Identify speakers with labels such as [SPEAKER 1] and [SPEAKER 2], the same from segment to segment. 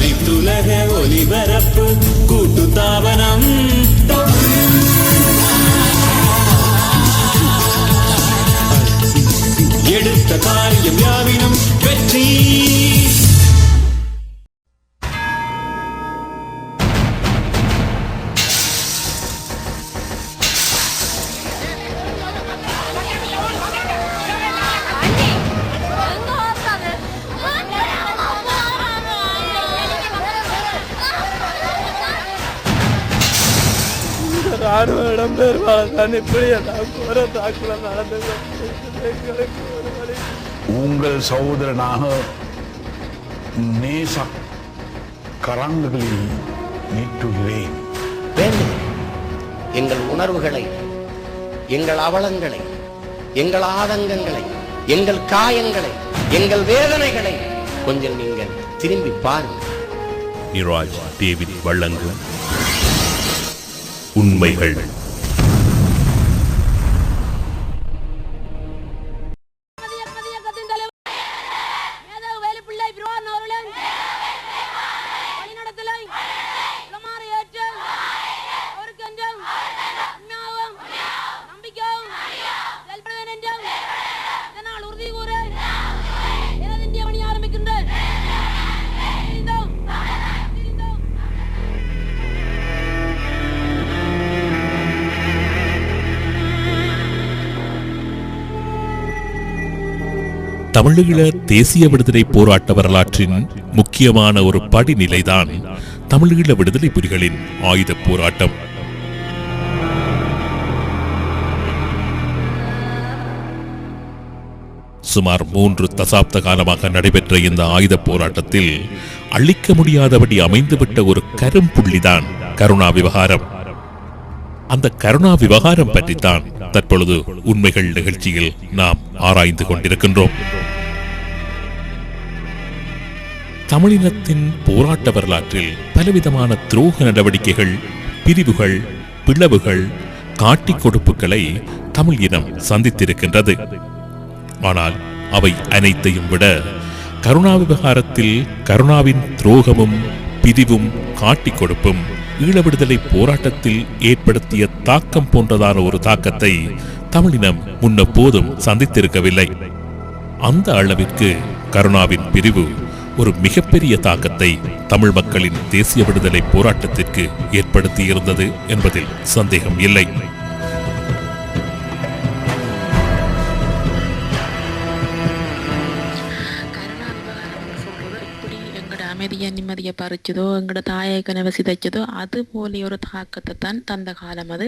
[SPEAKER 1] அனைத்துலக ஒலிபரப்பு கூட்டு தாபனம் எடுத்த காரியம் யாவினும் வெற்றி.
[SPEAKER 2] உங்கள் சகோதரனாக நேச கரங்களில் நீட்டுகிறேன்.
[SPEAKER 3] வேண்டும். எங்கள் உணர்வுகளை எங்கள் அவலங்களை எங்கள் ஆதங்கங்களை எங்கள் காயங்களை எங்கள் வேதனைகளை கொஞ்சம் நீங்கள் திரும்பி பாருங்கள்.
[SPEAKER 4] நிராஜ் டேவிட் வழங்கும் உண்மைகள். தமிழீழ தேசிய விடுதலை போராட்ட வரலாற்றின் முக்கியமான ஒரு படிநிலைதான் தமிழீழ விடுதலை புலிகளின் ஆயுத போராட்டம். சுமார் மூன்று தசாப்த காலமாக நடைபெற்ற இந்த ஆயுத போராட்டத்தில் அழிக்க முடியாதபடி அமைந்துவிட்ட ஒரு கரும்புள்ளிதான் கருணா விவகாரம். அந்த கருணா விவகாரம் பற்றித்தான் தற்பொழுது உண்மைகள் நிகழ்ச்சியில் நாம் ஆராய்ந்து கொண்டிருக்கின்றோம். தமிழினத்தின் போராட்ட வரலாற்றில் பலவிதமான துரோக நடவடிக்கைகள் பிரிவுகள் பிளவுகள் காட்டிக் கொடுப்புகளை தமிழ் இனம் சந்தித்திருக்கின்றது. ஆனால் அவை அனைத்தையும் விட கருணா விவகாரத்தில் கருணாவின் துரோகமும் பிரிவும் காட்டிக் கொடுப்பும் ஈழ விடுதலை போராட்டத்தில் ஏற்படுத்திய தாக்கம் போன்றதான ஒரு தாக்கத்தை தமிழினம் முன்னெப்போதும் சந்தித்திருக்கவில்லை. அந்த அளவிற்கு கருணாவின் பிரிவு ஒரு மிகப்பெரிய தாக்கத்தை தமிழ் மக்களின் தேசிய விடுதலை போராட்டத்திற்கு ஏற்படுத்தியிருந்தது என்பதில் சந்தேகம் இல்லை.
[SPEAKER 5] எங்களோட நிம்மதியை பறிச்சதோ எங்களோட தாயை கனவை சிதைச்சதோ அது போல ஒரு தாக்கத்தை தான் தந்த காலம் அது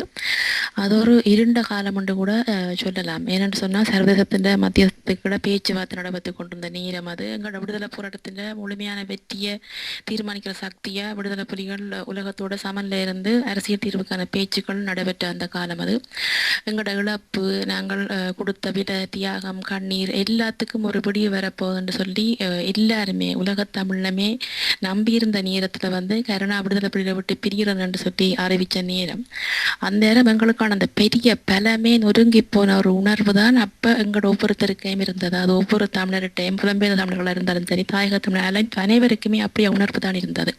[SPEAKER 5] அது ஒரு இருண்ட காலம் என்று கூட சொல்லலாம் ஏனென்று சொன்னால் சர்வதேசத்தின் மத்தியஸ்துக்கிட பேச்சுவார்த்தை நடவத்து கொண்டிருந்த நேரம் அது எங்களோட விடுதலை போராட்டத்தின் முழுமையான வெற்றியை தீர்மானிக்கிற சக்தியை விடுதலை புலிகள் உலகத்தோட சமநில இருந்து அரசியல் தீர்வுக்கான பேச்சுக்கள் நடைபெற்ற அந்த காலம் அது எங்களோட இழப்பு நாங்கள் கொடுத்த விட தியாகம் கண்ணீர் எல்லாத்துக்கும் ஒரு விடிவு வரப்போகுதுன்னு சொல்லி எல்லாருமே உலகத் தமிழமே நம்பியிருந்த நேரத்துல வந்து கருணா விடுதலை புலிகளை விட்டு பிரிகிறதுன்னு சொல்லி அறிவிச்ச நேரம். அந்த நேரம் எங்களுக்கான அந்த பெரிய பலமே நொறுங்கி போன ஒரு உணர்வு தான் அப்ப எங்களோட ஒவ்வொருத்தருக்கையும் இருந்தது. அது ஒவ்வொரு தமிழர்கிட்டையும் புலம்பெயர்ந்த தமிழர்களாக இருந்தாலும் சரி தாயக தமிழர் அனைவருக்குமே அப்படியே உணர்வு தான் இருந்தது.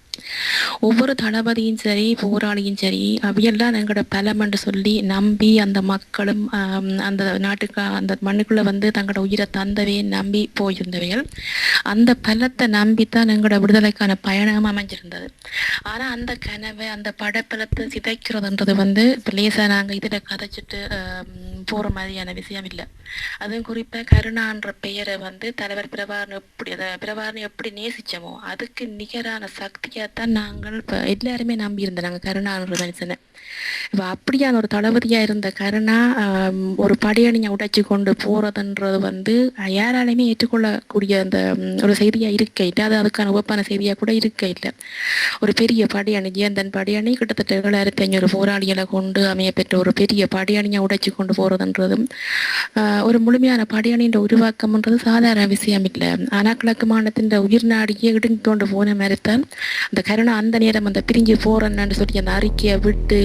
[SPEAKER 5] ஒவ்வொரு தளபதியும் சரி போராளியும் சரி அவையெல்லாம் எங்களோட பலம் என்று சொல்லி நம்பி அந்த மக்களும் அந்த நாட்டுக்கு அந்த மண்ணுக்குள்ள வந்து தங்களோட உயிரை தந்தவே நம்பி போயிருந்தவைகள். அந்த பலத்தை நம்பித்தான் எங்களோட விடுதலை விடுதலைக்கான பயணம் அமைஞ்சிருந்தது. ஆனா அந்த கனவை அந்த படப்பலத்தை சிதைக்கிறதுன்றது வந்து இப்போ லேசா நாங்க இதுல கதைச்சிட்டு போகிற போற மாதிரியான விஷயம் இல்லை. அதுவும் குறிப்பாக கருணான்ற பெயரை வந்து தலைவர் பிரபாரன் எப்படி அதை பிரபாரனை எப்படி நேசிச்சோமோ அதுக்கு நிகரான சக்தியாக தான் நாங்கள் இப்போ எல்லாருமே நம்பியிருந்தோம் நாங்கள் கருணான்ற மனுஷனை. இப்போ அப்படியான ஒரு தளபதியா இருந்த கருணா ஒரு படையணியை உடைச்சு கொண்டு போறதுன்றது வந்து யாராலையுமே ஏற்றுக்கொள்ளக்கூடிய அந்த ஒரு செய்தியா இருக்க. அது அதுக்கான ஒப்பான செய்தியா கூட இருக்க இல்லை. ஒரு பெரிய படையணி ஜேந்தன் படையணி கிட்டத்தட்ட ஏழாயிரத்தி ஐநூறு போராளிகளை கொண்டு அமையப்பெற்ற ஒரு பெரிய படையணியை உடைச்சு கொண்டு போறதுன்றதும் ஒரு முழுமையான படையணின்ற உருவாக்கம்ன்றது சாதாரண விஷயம் இல்லை. ஆனால் கிழக்கு மாநிலத்தின் உயிர் நாடியே இடுங்கி கொண்டு போன மாதிரி தான் அந்த கருணா அந்த நேரம் அந்த பிரிஞ்சு போறேன்னு சொல்லி அந்த அறிக்கையை விட்டு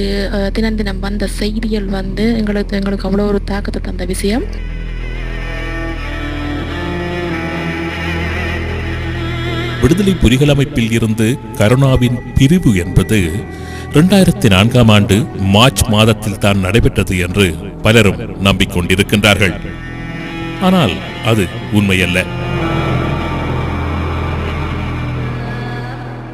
[SPEAKER 5] தினம் தினம் வந்த செய்திகள் வந்து எங்களுக்கு எங்களுக்கு அவ்வளோ ஒரு தாக்கத்தை தந்த விஷயம்.
[SPEAKER 4] விடுதலை புலிகள் அமைப்பில் இருந்து கருணாவின் பிரிவு என்பது இரண்டாயிரத்தி நான்காம் ஆண்டு மார்ச் மாதத்தில் தான் நடைபெற்றது என்று பலரும் நம்பிக்கொண்டிருக்கின்றார்கள். ஆனால் அது உண்மையல்ல.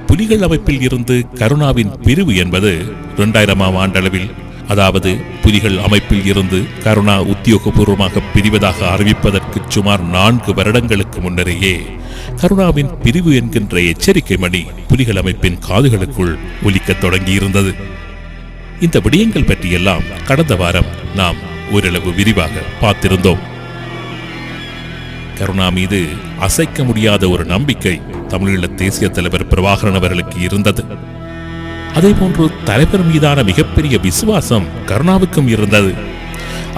[SPEAKER 4] புலிகள் அமைப்பில் இருந்து கருணாவின் பிரிவு என்பது இரண்டாயிரமாம் ஆண்டளவில் அதாவது புலிகள் அமைப்பில் இருந்து கருணா உத்தியோகபூர்வமாக பிரிவதாக அறிவிப்பதற்கு சுமார் நான்கு வருடங்களுக்கு முன்னரேயே கருணாவின் பிரிவு என்கின்ற எச்சரிக்கை மணி புலிகள் அமைப்பின் காதுகளுக்குள் ஒலிக்கத் தொடங்கியிருந்தது. இந்த விடயங்கள் பற்றியெல்லாம் கடந்த வாரம் நாம் ஓரளவு விரிவாக பார்த்திருந்தோம். கருணா மீது அசைக்க முடியாத ஒரு நம்பிக்கை தமிழீழ தேசிய தலைவர் பிரபாகரன் அவர்களுக்கு இருந்தது. அதே போன்று தலைவர் மீதான மிகப்பெரிய விசுவாசம் கருணாவுக்கும் இருந்தது.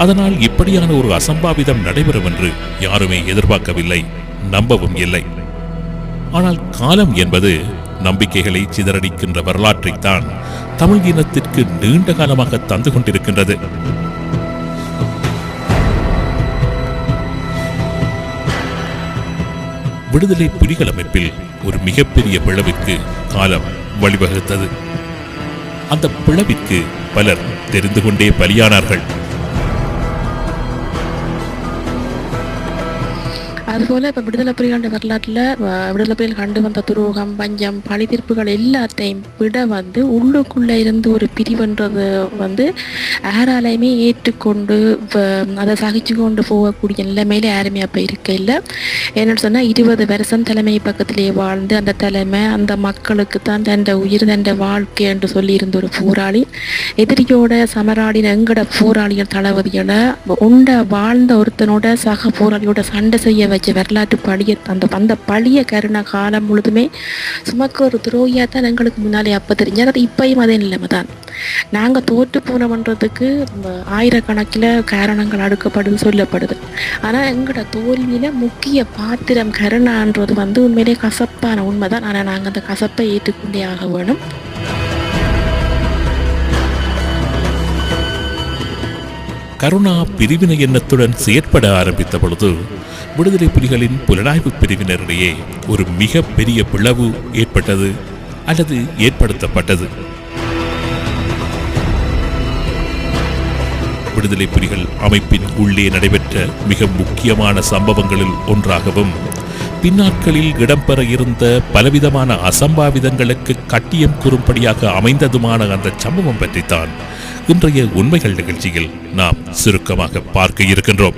[SPEAKER 4] அதனால் இப்படியான ஒரு அசம்பாவிதம் நடைபெறும் என்று யாருமே எதிர்பார்க்கவில்லை நம்பவும் இல்லை. ஆனால் காலம் என்பது நம்பிக்கைகளை சிதறடிக்கின்ற வரலாற்றைத்தான் தமிழ் இனத்திற்கு நீண்ட காலமாக தந்து கொண்டிருக்கின்றது. விடுதலை புலிகள் அமைப்பில் ஒரு மிகப்பெரிய பிளவுக்கு காலம் வழிவகுத்தது. அந்த பிளவிற்கு பலர் தெரிந்து கொண்டே பலியானார்கள்.
[SPEAKER 5] அதுபோல இப்ப விடுதலை புலிகளுடைய வரலாற்றுல விடுதலை புலிகள் கண்டு வந்த துரோகம் பஞ்சம் பழி தீர்ப்புகள் எல்லாத்தையும் விட வந்து உள்ளுக்குள்ள இருந்து ஒரு பிரிவுன்றது வந்து யாராலையுமே ஏற்றுக்கொண்டு அதை சகிச்சு கொண்டு போகக்கூடிய நிலைமையில யாருமே அப்ப இருக்க இல்லை என்னன்னு சொன்னா இருபது வருஷம் தலைமை பக்கத்திலேயே வாழ்ந்து அந்த தலைமை அந்த மக்களுக்கு தான் தன் உயிர் தன் வாழ்க்கை என்று சொல்லி இருந்த ஒரு போராளி. எதிரியோட சமராடின எங்கட போராளிகள் தளபதிகளை உண்ட வாழ்ந்த ஒருத்தனோட சக போராளியோட சண்டை செய்ய வச்சு வரலாற்று பழிய அந்த அந்த பழிய கருணா காலம் முழுதுமே சுமக்க ஒரு துரோகியாக தான் எங்களுக்கு முன்னாலே அப்போ தெரிஞ்சால் அது இப்பயும் அதே நிலைமை தான். நாங்கள் தோற்று போனோம்ன்றதுக்கு ஆயிரக்கணக்கில் காரணங்கள் அடுக்கப்படும் சொல்லப்படுது. ஆனால் எங்களோட தோல்வியில் முக்கிய பாத்திரம் கருணான்றது வந்து உண்மையிலே கசப்பான உண்மை தான் ஆனால் நாங்கள் அந்த கசப்பை ஏற்றுக்கொண்டே ஆக வேணும்.
[SPEAKER 4] கருணா பிரிவினை எண்ணத்துடன் செயற்பட ஆரம்பித்த பொழுது விடுதலை புலிகளின் புலனாய்வு பிரிவினரிடையே ஒரு மிக பெரிய பிளவு ஏற்பட்டது அல்லது ஏற்படுத்தப்பட்டது. விடுதலை புலிகள் அமைப்பின் உள்ளே நடைபெற்ற மிக முக்கியமான சம்பவங்களில் ஒன்றாகவும் பின்னாட்களில் இடம்பெற இருந்த பலவிதமான அசம்பாவிதங்களுக்கு கட்டியம் கூறும்படியாக அமைந்ததுமான அந்த சம்பவம் பற்றித்தான் இன்றைய உண்மைகள் நிகழ்ச்சியில் நாம் சுருக்கமாக பார்க்க இருக்கின்றோம்.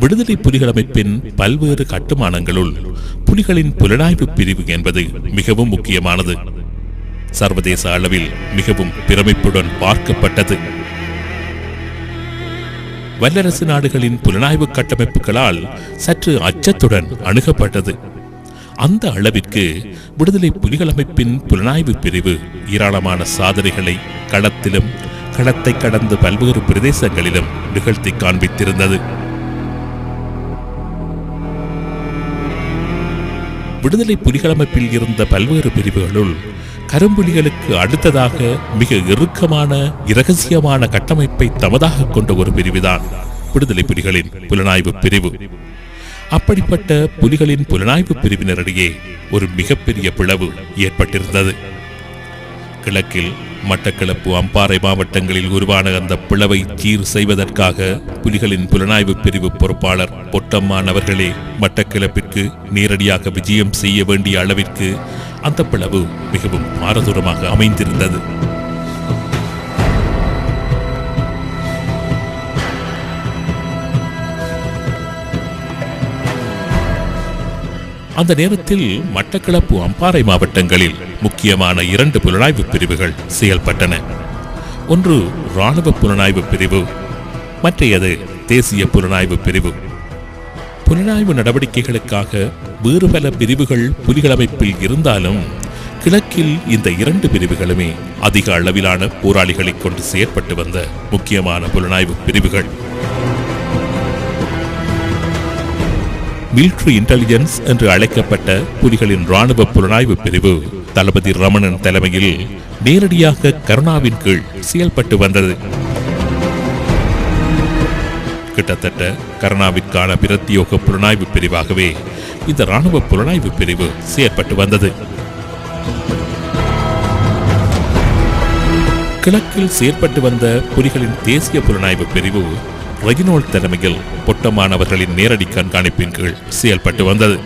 [SPEAKER 4] விடுதலை புலிகள் அமைப்பின் பல்வேறு கட்டுமானங்களுள் புலிகளின் புலனாய்வு பிரிவு என்பது மிகவும் முக்கியமானது. சர்வதேச அளவில் மிகவும் பிரமிப்புடன் பார்க்கப்பட்டது. வல்லரசு நாடுகளின் புலனாய்வு கட்டமைப்புகளால் சற்று அச்சத்துடன் அணுகப்பட்டது. அந்த அளவிற்கு விடுதலை புலிகள் அமைப்பின் புலனாய்வு பிரிவு ஏராளமான சாதனைகளை களத்திலும் களத்தை கடந்து பல்வேறு பிரதேசங்களிலும் நிகழ்த்தி காண்பித்திருந்தது. விடுதலை புலிகள் அமைப்பில் இருந்த பல்வேறு பிரிவுகளுள் கரும்புலிகளுக்கு அடுத்ததாக மிக இறுக்கமான இரகசியமான கட்டமைப்பை தமதாக கொண்ட ஒரு பிரிவுதான் விடுதலை புலிகளின் புலனாய்வு பிரிவு. அப்படிப்பட்ட புலிகளின் புலனாய்வு பிரிவினரிடையே ஒரு மிகப்பெரிய பிளவு ஏற்பட்டிருந்தது. கிழக்கில் மட்டக்களப்பு அம்பாறை மாவட்டங்களில் உருவான அந்த பிளவை சீர் செய்வதற்காக புலிகளின் புலனாய்வு பிரிவு பொறுப்பாளர் பொட்டம்மான் அவர்களே மட்டக்கிழப்பிற்கு நேரடியாக விஜயம் செய்ய வேண்டிய அளவிற்கு அந்த பிளவு மிகவும் பாரதூரமாக அமைந்திருந்தது. அந்த நேரத்தில் மட்டக்களப்பு அம்பாறை மாவட்டங்களில் முக்கியமான இரண்டு புலனாய்வு பிரிவுகள் செயல்பட்டன. ஒன்று இராணுவ புலனாய்வு பிரிவு மற்றையது தேசிய புலனாய்வு பிரிவு. புலனாய்வு நடவடிக்கைகளுக்காக வேறு பல பிரிவுகள் புலிகள் அமைப்பில் இருந்தாலும் கிழக்கில் இந்த இரண்டு பிரிவுகளுமே அதிக அளவிலான போராளிகளைக் கொண்டு செயற்பட்டு வந்த முக்கியமான புலனாய்வு பிரிவுகள். மிலிட்ரி இன்டெலிஜென்ஸ் என்று அழைக்கப்பட்ட புலிகளின் ராணுவ புலனாய்வு பிரிவு தளபதி ரமணன் தலைமையில் நேரடியாக கருணாவின் கீழ் செயல்பட்டு வந்தது. கிட்டத்தட்ட கருணாவிற்கான பிரத்தியோக புலனாய்வு பிரிவாகவே இந்த ராணுவ புலனாய்வு பிரிவு செயற்பட்டு வந்தது. கிழக்கில் செயற்பட்டு வந்த புலிகளின் தேசிய புலனாய்வு பிரிவு ரெகினோல் தலைமையில் பொட்டமானவர்களின் நேரடி கண்காணிப்பின் கீழ் செயல்பட்டு வந்தது.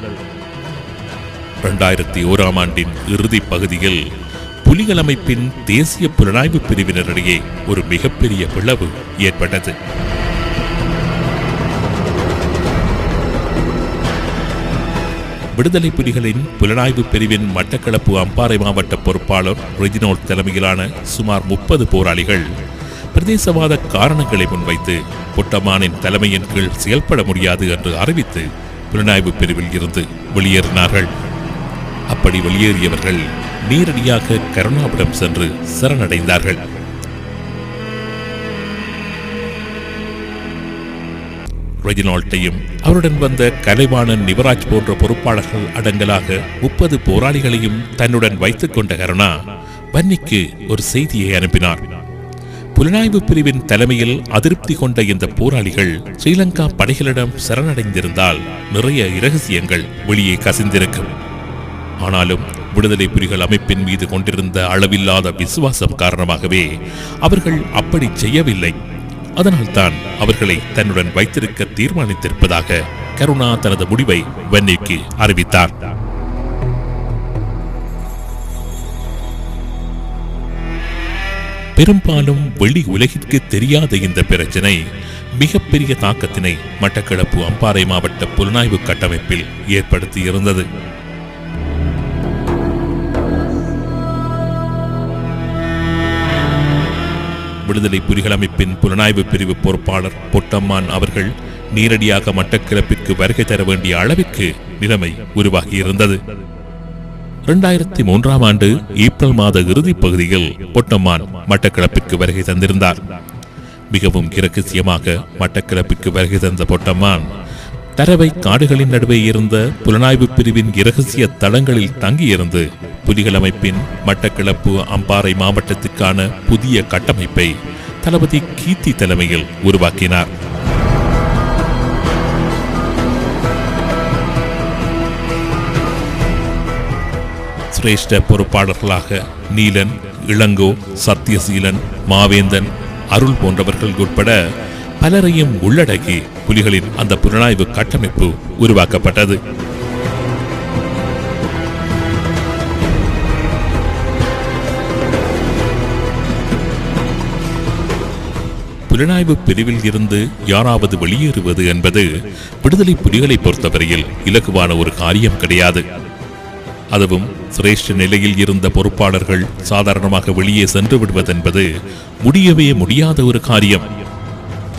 [SPEAKER 4] இரண்டாயிரத்தி ஓராம் ஆண்டின் இறுதி பகுதியில் புலிகள் அமைப்பின் தேசிய புலனாய்வு பிரிவினரிடையே ஒரு மிகப்பெரிய பிளவு ஏற்பட்டது. விடுதலை புலிகளின் புலனாய்வு பிரிவின் மட்டக்களப்பு அம்பாறை மாவட்ட பொறுப்பாளர் ரெஜினோல் தலைமையிலான சுமார் முப்பது போராளிகள் பிரதேசவாத காரணங்களை முன்வைத்து புட்டமானின் தலைமையின் கீழ் செயல்பட முடியாது என்று அறிவித்து புலனாய்வு பிரிவில் இருந்து வெளியேறினார்கள். அப்படி வெளியேறியவர்கள் நேரடியாக கருணாவிடம் சென்று சரணடைந்தார்கள். ரெஜினால்ட்டையும் அவருடன் வந்த கலைவாணன் நிவராஜ் போன்ற பொறுப்பாளர்கள் அடங்கலாக முப்பது போராளிகளையும் தன்னுடன் வைத்துக் கொண்ட கருணா வன்னிக்கு ஒரு செய்தியை அனுப்பினார். புலனாய்வு பிரிவின் தலைமையில் அதிருப்தி கொண்ட இந்த போராளிகள் ஸ்ரீலங்கா படைகளிடம் சரணடைந்திருந்தால் நிறைய இரகசியங்கள் வெளியே கசிந்திருக்கும். ஆனாலும் விடுதலை புலிகள் அமைப்பின் மீது கொண்டிருந்த அளவில்லாத விசுவாசம் காரணமாகவே அவர்கள் அப்படி செய்யவில்லை. அதனால்தான் அவர்களை தன்னுடன் வைத்திருக்க தீர்மானித்திருப்பதாக கருணா தனது முடிவை வன்னிக்கு அறிவித்தார். பெரும்பாலும் வெளி உலகிற்கு தெரியாத இந்த பிரச்சனை மிகப்பெரிய தாக்கத்தினை மட்டக்களப்பு அம்பாறை மாவட்ட புலனாய்வு கட்டமைப்பில் ஏற்படுத்தியிருந்தது. விடுதலை புலிகள் அமைப்பின் புலனாய்வு பிரிவு பொறுப்பாளர் பொட்டம்மான் அவர்கள் நேரடியாக மட்டக்கிழப்பிற்கு வருகை தர வேண்டிய அளவிற்கு நிலைமை உருவாகியிருந்தது. இரண்டாயிரத்தி மூன்றாம் ஆண்டு ஏப்ரல் மாத இறுதிப் பகுதியில் பொட்டம்மான் மட்டக்களப்பிற்கு வருகை தந்திருந்தார். மிகவும் இரகசியமாக மட்டக்களப்பிற்கு வருகை தந்த பொட்டம்மான் தரவை காடுகளின் நடுவே இருந்த புலனாய்வு பிரிவின் இரகசிய தளங்களில் தங்கியிருந்து புலிகள் அமைப்பின் மட்டக்களப்பு அம்பாறை மாவட்டத்திற்கான புதிய கட்டமைப்பை தளபதி கீர்த்தி தலைமையில் உருவாக்கினார். சிரேஷ்ட பொறுப்பாளர்களாக நீலன் இளங்கோ சத்யசீலன் மாவேந்தன் அருள் போன்றவர்கள் உட்பட பலரையும் உள்ளடக்கி புலிகளின் அந்த புலனாய்வு கட்டமைப்பு உருவாக்கப்பட்டது. புலனாய்வு பிரிவில் இருந்து யாராவது வெளியேறுவது என்பது விடுதலை புலிகளை பொறுத்தவரையில் இலகுவான ஒரு காரியம் கிடையாது. அதுவும் சிரேஷ்ட நிலையில் இருந்த பொறுப்பாளர்கள் சாதாரணமாக வெளியே சென்று விடுவதென்பது முடியவே முடியாத ஒரு காரியம்.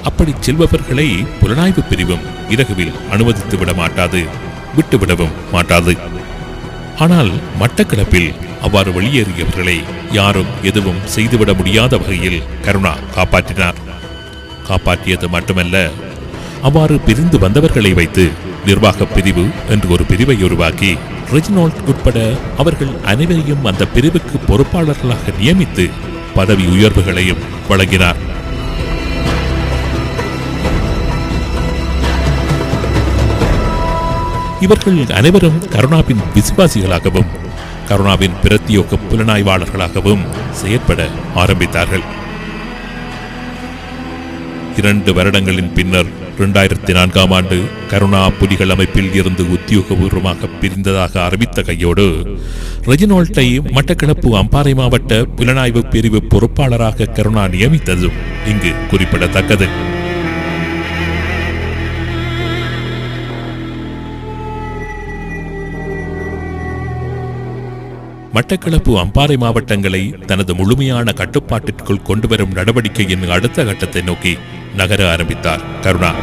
[SPEAKER 4] அப்படி செல்பவர்களை புலனாய்வு பிரிவும் இரகுவில் அனுமதித்து விட மாட்டாது விட்டுவிடவும் மாட்டாது. ஆனால் மட்டக்களப்பில் அவ்வாறு வெளியேறியவர்களை யாரும் எதுவும் செய்துவிட முடியாத வகையில் கருணா காப்பாற்றினார். காப்பாற்றியது மட்டுமல்ல அவ்வாறு பிரிந்து வந்தவர்களை வைத்து நிர்வாக பிரிவு என்று ஒரு பிரிவை உருவாக்கி ரெஜினால்ட் உட்பட அவர்கள் அனைவரையும் அந்த பிரிவுக்கு பொறுப்பாளர்களாக நியமித்து பதவி உயர்வுகளையும் வழங்கினார். இவர்கள் அனைவரும் கருணாவின் விசுவாசிகளாகவும் கருணாவின் பிரத்தியோக புலனாய்வாளர்களாகவும் செயற்பட ஆரம்பித்தார்கள். இரண்டு வருடங்களின் பின்னர் இரண்டாயிரத்தி நான்காம் ஆண்டு கருணா புலிகள் அமைப்பில் இருந்து உத்தியோகபூர்வமாக பிரிந்ததாக அறிவித்த கையோடு ரெஜினால்ட்டை மட்டக்களப்பு அம்பாறை மாவட்ட புலனாய்வு பிரிவு பொறுப்பாளராக கருணா நியமித்ததும் இங்கு குறிப்பிடத்தக்கது. மட்டக்களப்பு அம்பாறை மாவட்டங்களை தனது முழுமையான கட்டுப்பாட்டிற்குள் கொண்டுவரும் நடவடிக்கையின் அடுத்த கட்டத்தை நோக்கி நகர ஆரம்பித்தார். கருணா.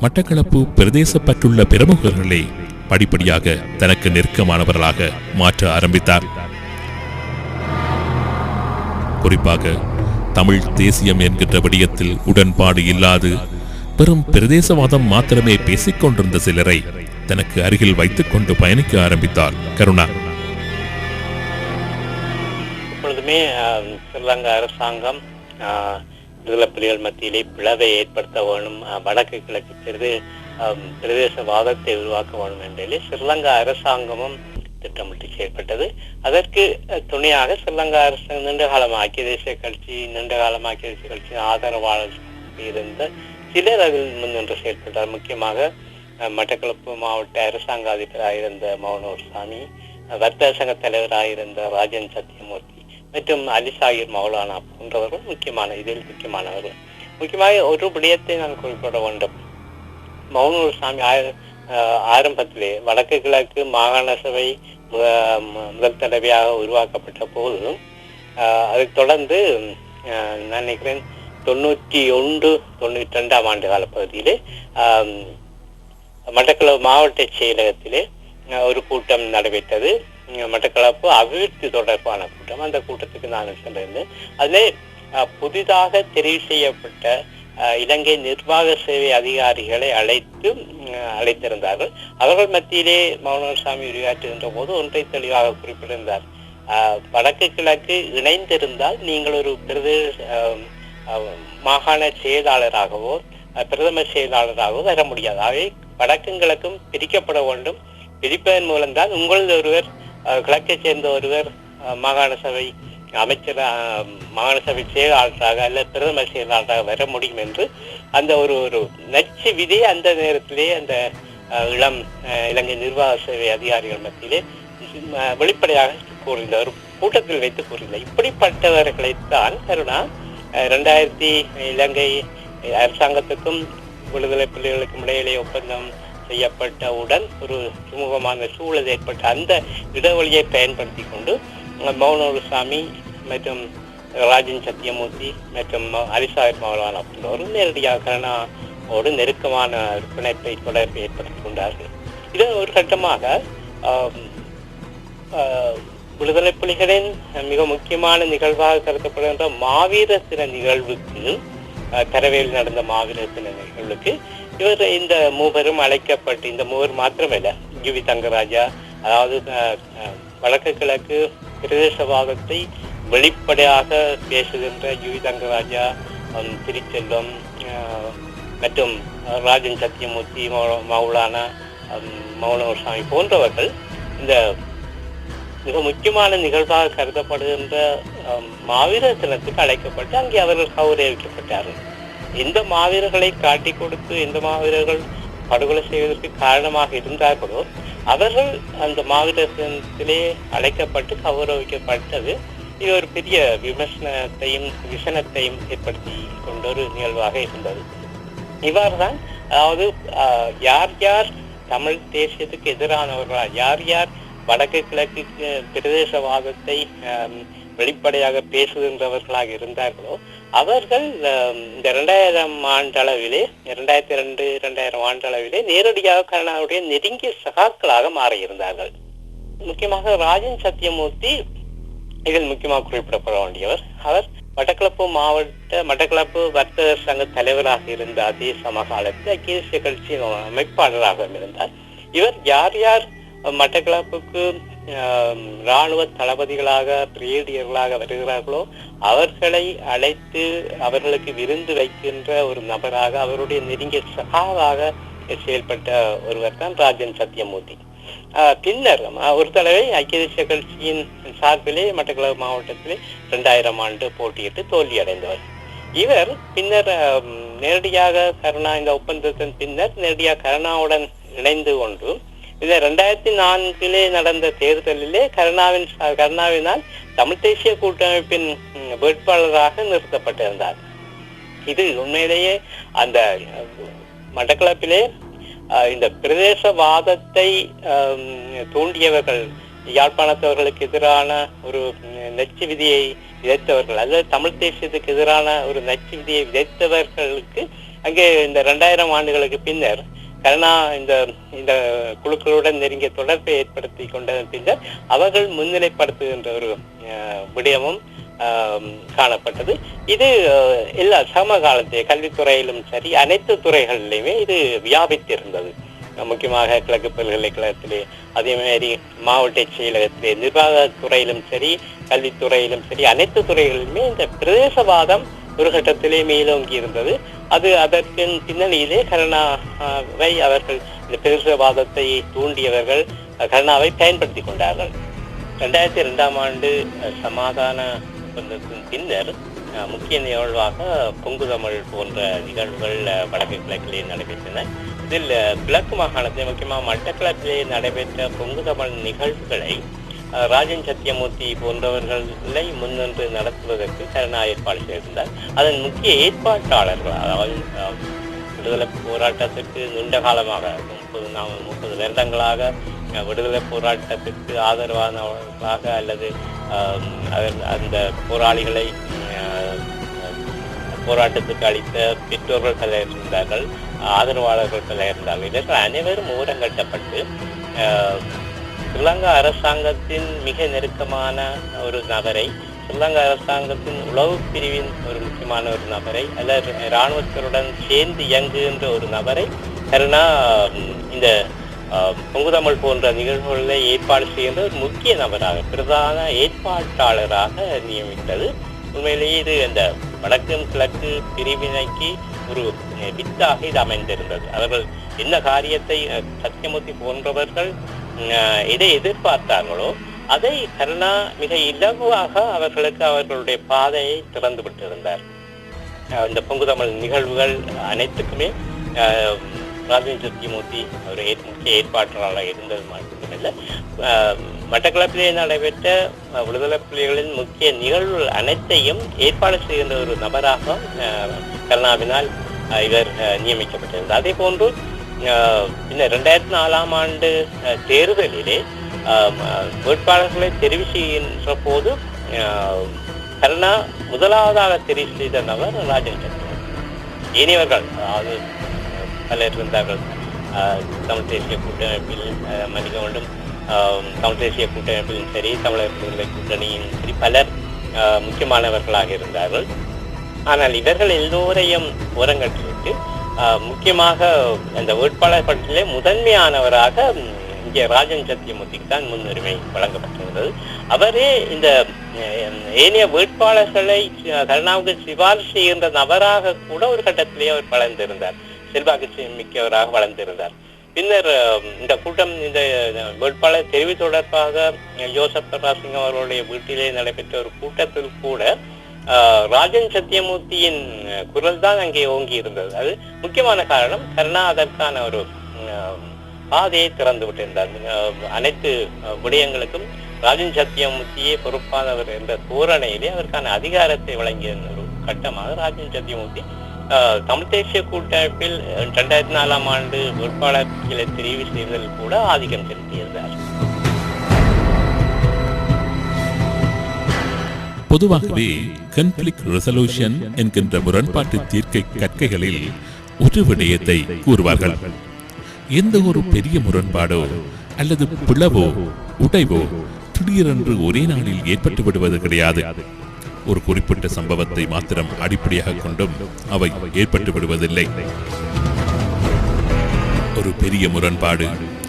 [SPEAKER 4] மட்டக்களப்பு பிரதேசப்பட்டுள்ள பிரமுகர்களை படிப்படியாக தனக்கு நெருக்கமானவர்களாக மாற்ற ஆரம்பித்தார். குறிப்பாக தமிழ் தேசியம் என்கின்ற விடயத்தில் உடன்பாடு இல்லாது பெரும் பிரதேசவாதம் மாத்திரமே பேசிக்கொண்டிருந்த சிலரை தனக்கு அருகில் வைத்துக் கொண்டு பயணிக்க ஆரம்பித்தார் கருணா.
[SPEAKER 6] எப்பொழுதுமே ஸ்ரீலங்கா அரசாங்கம் ஆஹ், விடுதலை புலிகள் மத்தியிலே பிளவை ஏற்படுத்த வேணும் வடக்கு கிழக்கு பிரதே பிரதேசவாதத்தை உருவாக்க வேணும் என்றே ஸ்ரீலங்கா அரசாங்கமும் திட்டமிட்டு செயல்பட்டது. அதற்கு துணையாக ஸ்ரீலங்கா அரசு நீண்ட காலம் ஐக்கிய தேசிய கட்சி நீண்ட காலம் ஐக்கிய தேசிய கட்சியின் ஆதரவாளர் இருந்த சிலர் அதில் முன்னின்று செயல்பட்டார். முக்கியமாக மட்டக்களப்பு மாவட்ட அரசாங்க அதிபராக இருந்த மௌனூர் சாமி வர்த்தக சங்க தலைவராக இருந்த ராஜன் சத்தியமூர்த்தி மற்றும் அலிசாகிர் மௌலானா போன்றவர்கள் முக்கியமான இதில் முக்கியமானவர்கள். முக்கியமாக ஒரு விடயத்தை நான் குறிப்பிட வேண்டும். மௌனூர் சாமி ஆரம்பத்திலே வடக்கு கிழக்கு மாகாண சபை முதல் தடவையாக உருவாக்கப்பட்ட போது அஹ், அதைத் தொடர்ந்து அஹ், நான் நினைக்கிறேன் தொண்ணூற்றி ஒன்று தொண்ணூற்றி ரெண்டாம் ஆண்டு கால பகுதியிலே மட்டக்களவு மாவட்ட செயலகத்திலே ஒரு கூட்டம் நடைபெற்றது. மட்டக்களப்பு அபிவிருத்தி தொடர்பான கூட்டம். அந்த கூட்டத்துக்கு நான் சென்றிருந்தேன். அதிலே அஹ், புதிதாக தெரிவு செய்யப்பட்ட அஹ், இலங்கை நிர்வாக சேவை அதிகாரிகளை அழைத்து அழைத்திருந்தார்கள். அவர்கள் மத்தியிலே மௌனசாமி உரையாற்றுகின்ற போது ஒன்றை தெளிவாக குறிப்பிட்டிருந்தார். வடக்கு கிழக்கு இணைந்திருந்தால் நீங்கள் ஒரு பிரதேச மாகாண செயலாளராகவோ அஹ், பிரதம செயலாளராகவோ வர முடியாது. அவை வடக்கும் கிழக்கும் பிரிக்கப்பட வேண்டும். பிரிப்பதன் மூலம்தான் உங்களில் ஒருவர் கிழக்கை கிழக்கைச் சேர்ந்த ஒருவர் மாகாண சபை அமைச்சர் மாகாண சபை செயலாளராக அல்ல பிரதமர் செயலாளராக வர முடியும் என்று அந்த ஒரு ஒரு நச்சு விதி அந்த நேரத்திலே அந்த இளம் இலங்கை நிர்வாக சேவை அதிகாரிகள் மத்தியிலே வெளிப்படையாக கூறினார். ஒரு கூட்டத்தில் வைத்து கூறினார். இப்படிப்பட்டவர்களைத்தான் கருணா ரெண்டாயிரத்தி இலங்கை அரசாங்கத்துக்கும் விடுதலை புலிகளுக்கும் இடையிலே ஒப்பந்தம் செய்யப்பட்டவுடன் ஒரு சுமூகமான சூழல் ஏற்பட்ட அந்த இடைவெளியை பயன்படுத்தி கொண்டு அஹ், மௌனூர் சாமி மற்றும் ராஜன் சத்யமூர்த்தி மற்றும் அரிசாயர் மௌலானா போன்றவர்கள் நேரடியாக கருணாவோடு நெருக்கமான பிணைப்பை தொடர்பை ஏற்படுத்தி கொண்டார்கள் இது ஒரு கட்டமாக ஆஹ், விடுதலை புலிகளின் மிக முக்கியமான நிகழ்வாக கருதப்படுகின்ற மாவீர தின நிகழ்வுக்கு ஆஹ், நடந்த மாவீர தின நிகழ்வுக்கு இவர் இந்த மூவரும் அழைக்கப்பட்டு இந்த மூவர் மாத்திரமல்ல யுவி தங்கராஜா அதாவது வடக்கு கிழக்கு பிரதேசவாதத்தை வெளிப்படையாக பேசுகின்ற யுவி தங்கராஜா திருச்செல்வம் மற்றும் ராஜன் சத்தியமூர்த்தி மௌ- மௌலானா மௌனவர் சாமி போன்றவர்கள் இந்த மிக முக்கியமான நிகழ்வாக கருதப்படுகின்ற மாவீர மாவீரர் தினத்துக்கு அழைக்கப்பட்டு அங்கே அவர்கள் கௌரவிக்கப்பட்டார்கள். எந்த மாவீரர்களை காட்டி கொடுத்து எந்த மாவீரர்கள் படுகொலை செய்வதற்கு காரணமாக இருந்தார்களோ அவர்கள் அந்த மாவீரத்திலே அழைக்கப்பட்டு கௌரவிக்கப்பட்டது. இது ஒரு பெரிய விமர்சனத்தையும் விசனத்தையும் ஏற்படுத்தி கொண்ட ஒரு நிகழ்வாக இருந்தது. இவ்வாறுதான் அதாவது யார் யார் தமிழ் தேசியத்துக்கு எதிரானவர்களா யார் யார் வடக்கு கிழக்கு பிரதேசவாதத்தை வெளிப்படையாக பேசுகின்றவர்களாக இருந்தார்களோ அவர்கள் இந்த இரண்டாயிரம் ஆண்டளவிலே இரண்டாயிரத்தி ரெண்டு இரண்டாயிரம் ஆண்டளவிலே நேரடியாக கருணாவுடைய நெருங்கிய சகாக்களாக மாறியிருந்தார்கள். முக்கியமாக ராஜன் சத்தியமூர்த்தி இதில் முக்கியமாக குறிப்பிடப்பட வேண்டியவர். அவர் மட்டக்களப்பு மாவட்ட மட்டக்களப்பு வர்த்தக சங்க தலைவராக இருந்த அதே சமகாலத்தில் ஐக்கிய தேசிய கட்சியின் அமைப்பாளராகவும் இருந்தார். இவர் யார் யார் மட்டக்களப்புக்கு இராணுவ தளபதிகளாக பிரிகேடியர்களாக வருகிறார்களோ அவர்களை அழைத்து அவர்களுக்கு விருந்து வைக்கின்ற ஒரு நபராக அவருடைய நெருங்கிய சகாவாக செயல்பட்ட ஒருவர் தான் ராஜன் சத்யமூர்த்தி. ஆஹ் பின்னர் ஒரு தடவை ஐக்கிய தேசிய கட்சியின் சார்பிலே மட்டக்களவு மாவட்டத்திலே இரண்டாயிரம் ஆண்டு போட்டியிட்டு தோல்வி அடைந்தவர் இவர் பின்னர் நேரடியாக கருணா இந்த ஒப்பந்தத்தின் பின்னர் நேரடியாக கருணாவுடன் இணைந்து கொண்டு இந்த ரெண்டாயிரத்தி நான்கிலே நடந்த தேர்தலிலே கருணாவின் கருணாவினால் தமிழ் தேசிய கூட்டமைப்பின் வேட்பாளராக நிறுத்தப்பட்டிருந்தார். இது உண்மையிலேயே அந்த மட்டக்களப்பிலே அஹ், இந்த பிரதேசவாதத்தை தூண்டியவர்கள் யாழ்ப்பாணத்தவர்களுக்கு எதிரான ஒரு நச்சு விதியை விதைத்தவர்கள் அல்லது தமிழ் தேசியத்துக்கு எதிரான ஒரு நச்சு விதியை விதைத்தவர்களுக்கு அங்கே இந்த ரெண்டாயிரம் ஆண்டுகளுக்கு பின்னர் கருணா இந்த இந்த குழுக்களுடன் நெருங்கிய தொடர்பை ஏற்படுத்தி கொண்டதன் பின்னர் அவர்கள் முன்னிலைப்படுத்துகின்ற ஒரு அஹ், விடயமும் காணப்பட்டது. இது எல்லா சமகாலத்திலே கல்வித்துறையிலும் சரி அனைத்து துறைகளிலுமே இது வியாபித்திருந்தது. முக்கியமாக கிழக்கு பல்கலைக்கழகத்திலே அதே மாதிரி மாவட்ட செயலகத்திலே நிர்வாகத் துறையிலும் சரி கல்வித்துறையிலும் சரி அனைத்து துறைகளிலுமே இந்த பிரதேசவாதம் ஒரு கட்டத்திலே மேலோங்கி இருந்தது அது அதற்கு பின்னணியிலே கருணாவை அவர்கள் இந்த பெருசவாதத்தை தூண்டியவர்கள் கருணாவை பயன்படுத்தி கொண்டார்கள். ரெண்டாயிரத்தி இரண்டாம் ஆண்டு அஹ், சமாதான ஒப்பந்தத்தின் பின்னர் முக்கிய நிகழ்வாக பொங்கு தமிழ் போன்ற நிகழ்வுகள் வடக்கு கிழக்கிலே நடைபெற்றன. இதில் கிழக்கு மாகாணத்தில் முக்கியமாக மட்டக்களப்பிலே நடைபெற்ற பொங்கு தமிழ் நிகழ்வுகளை ராஜன் சத்தியமூர்த்தி போன்றவர்களை முன்னின்று நடத்துவதற்கு சரணா ஏற்பாடு செய்திருந்தார் அதன் முக்கிய ஏற்பாட்டாளர்கள் அதாவது விடுதலை போராட்டத்துக்கு நீண்ட காலமாக முப்பது நாம் முப்பது வருடங்களாக விடுதலை போராட்டத்திற்கு ஆதரவானவர்களாக அல்லது அந்த போராளிகளை போராட்டத்துக்கு அளித்த பெற்றோர்கள் பலர் இருந்தார்கள் ஆதரவாளர்கள் பலர் இருந்தார்கள். இதற்கு அனைவரும் ஓரங்கட்டப்பட்டு ஸ்ரீலங்கா அரசாங்கத்தின் மிக நெருக்கமான ஒரு நபரை ஸ்ரீலங்கா அரசாங்கத்தின் உளவு பிரிவின் ஒரு முக்கியமான ஒரு நபரை அல்லது இராணுவத்தினுடன் சேர்ந்து இயங்குகின்ற ஒரு நபரை கருணா இந்த பொங்குதமிழ் போன்ற நிகழ்வுகளில் ஏற்பாடு செய்கின்ற ஒரு முக்கிய நபராக பிரதான ஏற்பாட்டாளராக நியமித்தது. உண்மையிலேயே இது அந்த வடக்கு கிழக்கு பிரிவினைக்கு ஒரு வித்தாக இது அமைந்திருந்தது. அவர்கள் என்ன காரியத்தை சத்தியமூர்த்தி போன்றவர்கள் எதை எதிர்பார்த்தார்களோ அதை கருணா மிக இலகுவாக அவர்களுக்கு அவர்களுடைய பாதையை திறந்து விட்டிருந்தார். இந்த இந்த பொங்குதமிழ் நிகழ்வுகள் அனைத்துக்குமே அஹ், ராஜன் ஒரு முக்கிய ஏற்பாட்டாளராக இருந்தது மட்டுமில்லை. அஹ், மட்டக்களப்பிலே நடைபெற்ற விடுதலை புலிகளின் முக்கிய நிகழ்வுகள் அனைத்தையும் ஏற்பாடு செய்கின்ற ஒரு நபராக அஹ், கருணாவினால் இவர் அஹ், நியமிக்கப்பட்டிருந்தார். அதே போன்று இந்த ரெண்டாயிரத்தி நாலாம் ஆண்டு தேர்தலிலே வேட்பாளர்களை தெரிவு செய்கின்ற போது கருணா முதலாவதாக தெரிவு செய்த நபர் ராஜன் சக்கரவர்த்தி அதாவது பலர் இருந்தார்கள் தமிழ் தேசிய கூட்டமைப்பில் மன்னிக்க வேண்டும் தமிழ் தேசிய கூட்டமைப்பிலும் சரி தமிழர் விடுதலை கூட்டணியும் சரி பலர் முக்கியமானவர்களாக இருந்தார்கள் ஆனால் இவர்கள் எல்லோரையும் ஓரங்கட்டிவிட்டு முக்கியமாக அந்த வேட்பாளர் பட்டியலே முதன்மையானவராக இங்கே ராஜன் சத்தியமூர்த்திக்கு தான் முன்னுரிமை வழங்கப்பட்டிருந்தது அவரே இந்த ஏனைய வேட்பாளர்களை கருணாவுக்கு சிபாரிசு செய்கின்ற நபராக கூட ஒரு கட்டத்திலேயே அவர் வளர்ந்திருந்தார். செல்வாக்கு மிக்கவராக வளர்ந்திருந்தார். பின்னர் இந்த கூட்டம் இந்த வேட்பாளர் தெரிவு தொடர்பாக அஹ், யோசப் அவர்களுடைய வீட்டிலே நடைபெற்ற ஒரு கூட்டத்தில் கூட ராஜன் சத்தியமூர்த்தியின் குரல் தான் அங்கே ஓங்கி இருந்தது அது முக்கியமான காரணம் கருணா அதற்கான ஒரு பாதையை திறந்து விட்டிருந்தார். அனைத்து விடயங்களுக்கும் ராஜன் சத்தியமூர்த்தியே பொறுப்பானவர் என்ற தோரணையிலே அதற்கான அதிகாரத்தை வழங்கிய ஒரு கட்டமாக ராஜன் சத்தியமூர்த்தி தமிழ் தேசிய கூட்டமைப்பில் இரண்டாயிரத்தி நாலாம் ஆண்டு வேட்பாளர்களை தெரிவு செய்தல் கூட ஆதிக்கம் செலுத்தியிருந்தார்.
[SPEAKER 4] பொதுவாகவே கன்ஃபிளிக் ரெசல்யூஷன் என்கின்ற முரண்பாட்டு தீர்க்கை கற்கைகளில் ஒரு விடயத்தை கூறுவார்கள். எந்த ஒரு பெரிய முரண்பாடோ அல்லது பிளவோ உடைவோ திடீரென்று ஒரே நாளில் ஏற்பட்டு விடுவது கிடையாது. ஒரு குறிப்பிட்ட சம்பவத்தை மாத்திரம் அடிப்படையாக கொண்டும் அவை ஏற்பட்டு விடுவதில்லை. ஒரு பெரிய முரண்பாடு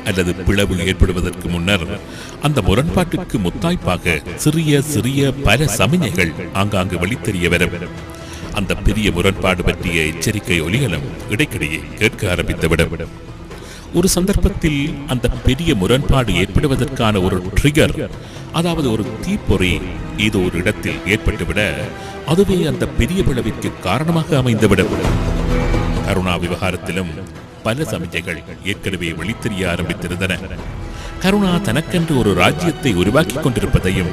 [SPEAKER 4] அல்லது பிளவு ஏற்படுவதற்கு முன்னர் அந்த முரண்பாட்டுக்கு முத்தாய்ப்பாக சிறிய சிறிய பல சமிஞைகள் ஆங்காங்கு வெளித்தெரிய வரும். அந்த பெரிய முரண்பாடு பற்றிய எச்சரிக்கை ஒலிகளும் இடைக்கிடையே கேட்க ஆரம்பித்துவிடும். ஒரு சந்தர்ப்பத்தில் அந்த பெரிய முரண்பாடு ஏற்படுவதற்கான ஒரு ட்ரிகர் அதாவது ஒரு தீப்பொறி ஏதோ ஒரு இடத்தில் ஏற்பட்டுவிட அதுவே அந்த பெரிய பிளவிற்கு காரணமாக அமைந்துவிடும். கருணா விவகாரத்திலும் பல சமிஞ்சைகள் ஏற்கனவே வெளித்தெரிய ஆரம்பித்திருந்தன. கருணா தனக்கென்று ஒரு ராஜ்யத்தை உருவாக்கிக் கொண்டிருப்பதையும்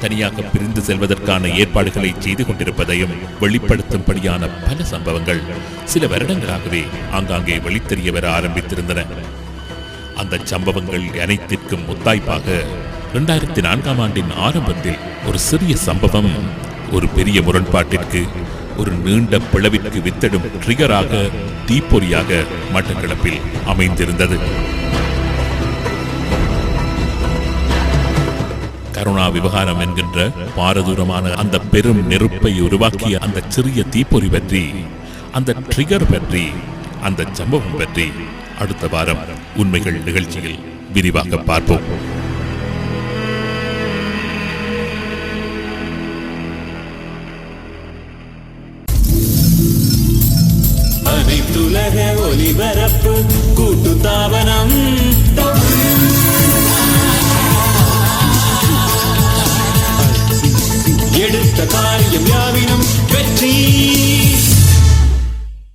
[SPEAKER 4] தனியாக பிரிந்து செல்வதற்கான ஏற்பாடுகளை செய்து கொண்டிருப்பதையும் வெளிப்படுத்தும்படியான பல சம்பவங்கள் சில வருடங்களாகவே ஆங்காங்கே வெளித்தெரிய வர ஆரம்பித்திருந்தன. அந்த சம்பவங்கள் அனைத்திற்கும் முத்தாய்ப்பாக இரண்டாயிரத்தி நான்காம் ஆண்டின் ஆரம்பத்தில் ஒரு சிறிய சம்பவம் ஒரு பெரிய முரண்பாட்டிற்கு ஒரு நீண்ட பிளவிற்கு வித்திடும் ட்ரிகராக தீப்பொறியாக மட்டக்களப்பில் அமைந்திருந்தது. கருணா விவகாரம் என்கின்ற பாரதூரமான அந்த பெரும் நெருப்பை உருவாக்கிய அந்த சிறிய தீப்பொறி பற்றி அந்த ட்ரிகர் பற்றி அந்த சம்பவம் பற்றி அடுத்த வாரம் உண்மைகள் நிகழ்ச்சியில் விரிவாக பார்ப்போம்.
[SPEAKER 1] அனைத்துலக ஒலிபரப்பு கூட்டுத்தாபனம் எடுத்த காரியம் யாவினும் வெற்றி